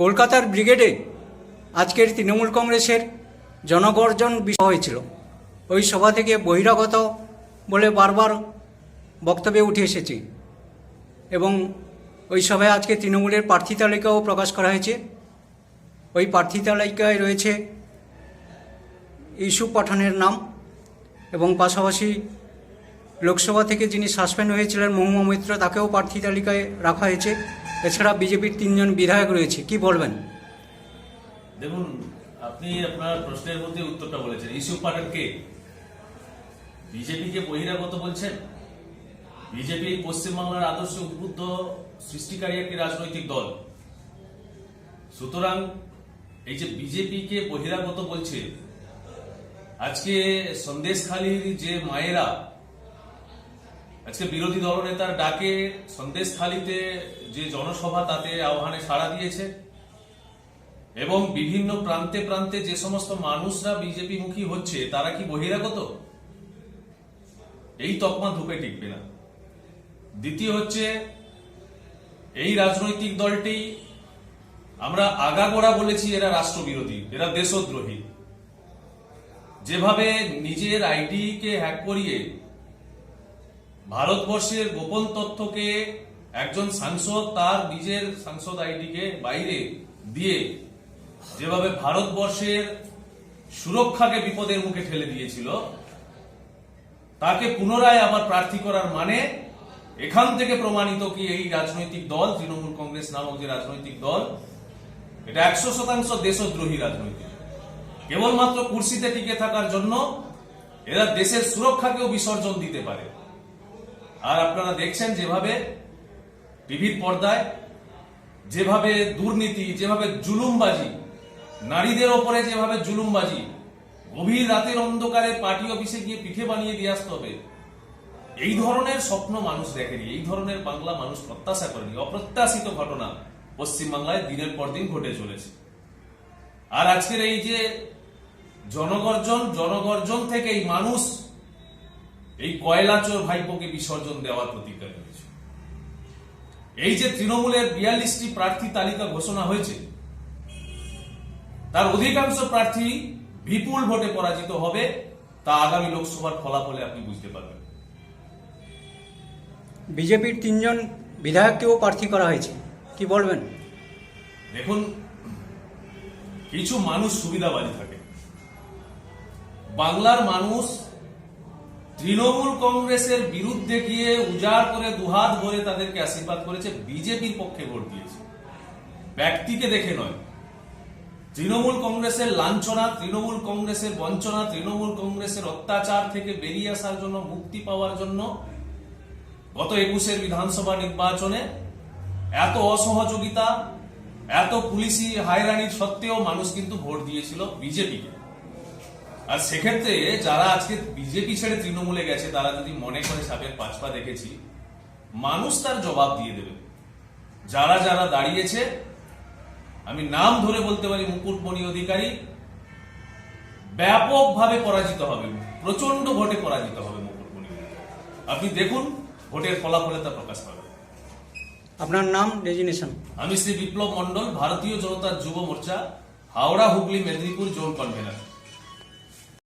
কলকাতার ব্রিগেডে আজকের তৃণমূল কংগ্রেসের জনগর্জন বিষয় হয়েছিল। ওই সভা থেকে বহিরাগত বলে বারবার বক্তব্যে উঠে এসেছে এবং ওই সভায় আজকে তৃণমূলের প্রার্থী তালিকাও প্রকাশ করা হয়েছে। ওই প্রার্থী তালিকায় রয়েছে ইস্যু পাঠানের নাম এবং পাশাপাশি লোকসভা থেকে যিনি সাসপেন্ড হয়েছিলেন মহুমা মৈত্র, তাকেও প্রার্থী তালিকায় রাখা হয়েছে। এছাড়া বিজেপির তিনজন বিধায়ক রয়েছে, কি বলবেন? দেখুন, আপনি আপনার প্রশ্নের মধ্যে উত্তরটা বলেছেন। ইস্যু পাঠান কে? বিজেপিকে বহিরাগত বলছেন? বিজেপি পশ্চিমবাংলার আদর্শ উদ্বুদ্ধ সৃষ্টিকারী একটি রাজনৈতিক দল। সুতরাং এই যে বিজেপিকে বহিরাগত বলছে, আজকে সন্দেশখালীর যে মায়েরা আজকে বিরোধী দলনেতার ডাকে সন্দেশখালীতে যে জনসভা, তাতে আহ্বানে সাড়া দিয়েছে। এবং বিভিন্ন প্রান্তে প্রান্তে যে সমস্ত মানুষরা বিজেপি মুখী হচ্ছে, তারা কি বহিরাগত? এই তকমা ধূপে টিকবে না। দ্বিতীয় হচ্ছে, এই রাজনৈতিক দলটি আমরা আগাগোড়া বলেছি, এরা রাষ্ট্রবিরোধী, এরা দেশদ্রোহী। যেভাবে নিজের আইডি কে হ্যাক করিয়ে ভারতবর্ষের গোপন তথ্যকে একজন সাংসদ তার নিজের সাংসদ আইডিকে বাইরে দিয়ে যেভাবে ভারতবর্ষের সুরক্ষাকে বিপদের মুখে ঠেলে দিয়েছিল, তাকে পুনরায় আবার প্রার্থী করার মানে এখান থেকে প্রমাণিত কি এই রাজনৈতিক দল, তৃণমূল কংগ্রেস নামক যে রাজনৈতিক দল, এটা একশো শতাংশ দেশদ্রোহী রাজনৈতিক। কেবলমাত্র কুর্সিতে টিকে থাকার জন্য এরা দেশের সুরক্ষাকেও বিসর্জন দিতে পারে। আর আপনারা দেখছেন যেভাবে টিভির পর্দায়, যেভাবে দুর্নীতি, যেভাবে জুলুমবাজি, নারীদের ওপরে যেভাবে জুলুমবাজি, গভীর রাতের অন্ধকারে পার্টি অফিসে গিয়ে পিঠে বানিয়ে দিয়ে আসতে হবে, এই ধরনের স্বপ্ন মানুষ দেখেনি, এই ধরনের বাংলা মানুষ প্রত্যাশা করেনি। অপ্রত্যাশিত ঘটনা পশ্চিমবাংলায় দিনের পর দিন ঘটে চলেছে। আর আজকের এই যে জনগর্জন জনগর্জন থেকে এই মানুষ এই কয়লাচোর ভাইপোকে বিসর্জন দেওয়ার প্রতিজ্ঞা করেছে। এই যে তৃণমূলের বিয়াল্লিশটি প্রার্থী তালিকা ঘোষণা হয়েছে তার অধিকাংশ প্রার্থী বিপুল ভোটে পরাজিত হবে তা আগামী লোকসভার ফলাফলে আপনি বুঝতে পারবেন। বিজেপির তিনজন বিধায়ককেও প্রার্থী করা হয়েছে কি বলবেন? দেখুন কিছু মানুষ সুবিধাবাদী থাকে। বাংলার মানুষ তৃণমূল কংগ্রেসের বিরুদ্ধে গিয়ে উজাড় করে দুহাত ভরে তাদেরকে আশীর্বাদ করেছে, বিজেপির পক্ষে ভোট দিয়েছে। ব্যক্তিকে দেখে নয়। তৃণমূল কংগ্রেসের লাঞ্ছনা, তৃণমূল কংগ্রেসের বঞ্চনা, তৃণমূল কংগ্রেসের অত্যাচার থেকে বেরিয়ে আসার জন্য, মুক্তি পাওয়ার জন্য গত একুশের বিধানসভা নির্বাচনে এত অসহযোগিতা, এত পুলিশি হায়রানির সত্ত্বেও মানুষ কিন্তু ভোট দিয়েছিল বিজেপিকে। আর সেক্ষেত্রে যারা আজকে বিজেপি ছেড়ে তৃণমূলে গেছে তারা যদি মনে করে সাপের পাঁচপা দেখেছি মানুষ তার জবাব দিয়ে দেবে। যারা যারা দাঁড়িয়েছে আমি নাম ধরে বলতে পারি মুকুটমণি অধিকারী ব্যাপকভাবে পরাজিত হবে প্রচণ্ড ভোটে পরাজিত হবে মুকুটমণি আপনি দেখুন ভোটের ফলাফলে তা প্রকাশ পাবে। আপনার নাম ডেজিনেশন। আমি শ্রী বিপ্লব মন্ডল ভারতীয় জনতা যুব মোর্চা হাওড়া হুগলি মেদিনীপুর জোন কনভেনার।